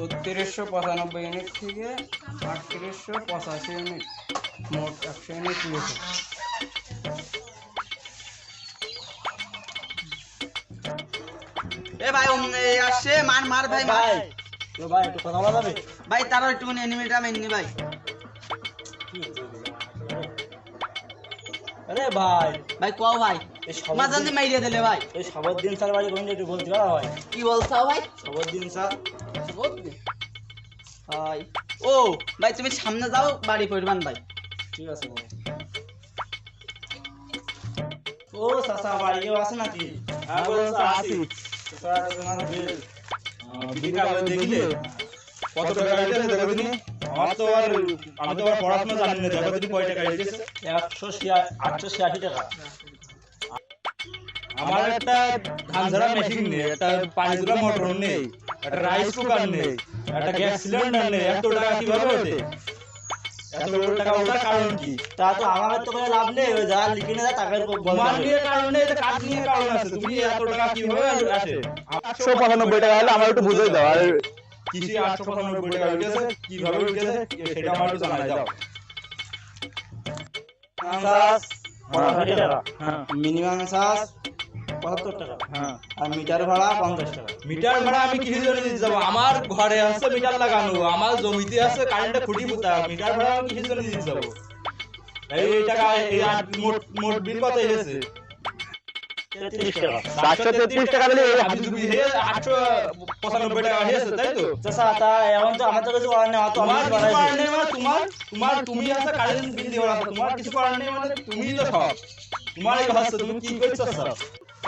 ছত্রিশশো পঁচানব্বই ইউনিট থেকে আটত্রিশশো পঁচাশি ইউনিট মোট একশো ইউনিট নিয়েছে। এ ভাই আসছে মার মার ভাই ভাই তো ভাই একটু কথা বলা যাবে? ভাই তারও একটুখানি এনিমিটা মেননি ভাই। আরে ভাই। ভাই কও ভাই। মাঝান দিন- দিলে ভাই। এই সবরদিন স্যার বাড়ি কোন একটু বলতে পারো ভাই কি বলছো ভাই? সবরদিন স্যার। ভাই। ও ভাই তুমি সামনে যাও বাড়ি পড়বান ভাই। ঠিক আছে ভাই। ও বাড়ি কেউ আছে নাকি? স্যার তোমার বিল বিধি দেখলে কত টাকা হয়েছে দেখো দিনি আমার তো আর আমি তো আর পড়াশোনা জানি না দেখো দিনি কয় টাকা হয়েছে একশো আটশো ছিয়াশি টাকা। আমার একটা ধান ঝাড়া মেশিন নেই একটা পানি তোলা মোটর নেই একটা রাইস কুকার নেই একটা গ্যাস সিলিন্ডার নেই এত টাকা কীভাবে ওঠে এত টাকা ওঠার কারণ কি? তা তো আমার তো কোনো লাভ নেই ওই যা লিখে নিয়ে তোমার দেবে। নিয়ে কারণ নেই কাজ নিয়ে কারণ আছে তুমি এত টাকা কীভাবে আসে। আটশো পঁচানব্বই টাকা হলে আমার একটু বুঝাই দাও আর কৃষি আটশো পঁচানব্বই টাকা উঠেছে? কীভাবে উঠেছে? সেটা আমার একটু জানাই দাও মিনিমাম চাষ পঁচাত্তর টাকা। হ্যাঁ। আর মিটার ভাড়া পঞ্চাশ টাকা। মিটার ভাড়া আমি কিছু জন্য দিতে যাব। আমার ঘরে আছে মিটার লাগানো। আমার জমিতে আছে কারেন্টে খুঁটি পুঁতা। মিটার ভাড়া আমি কিছু জন্য দিতে যাব। এই এই টাকা এই মোট মোট বিল কত এসেছে মানে তুমি আছে কারেন্ট বিল তোমার কিছু করার নেই মানে তুমি তো সব। তোমার এই হচ্ছে তুমি কি করছ সব?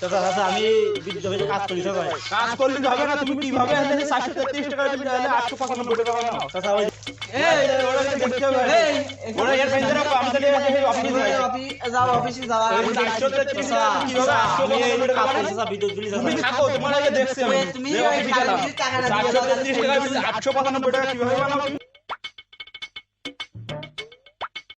চাচা, চাচা, আমি বিদ্যুৎ অফিসে কাজ করি সবাই কাজ করলে হবে না তুমি কীভাবে তেত্রিশ টাকার বিল এলে আটশো পঁচানব্বই টাকা হয় না চাচা ওই এই ওরা দেখতে হবে এই, ওরা এর বাইরে রাখো আমি তাহলে অফিসে যাই যাও অফিসে যাও এই চারশো তেত্রিশ টাকা কীভাবে আটশো আমি এই পঁচানব্বই টাকা কাজ করি, হয়? চাচা, বিদ্যুৎ বিলে তুমি থাকো তোমার আগে দেখছি আমি তুমি যে ওই অফিসে গেলাম। কারেন্টের টাকাটা দিয়ে চারশো দাও। তেত্রিশ টাকা বিল আটশো পঁচানব্বই টাকা কীভাবে বানাবো তুমি?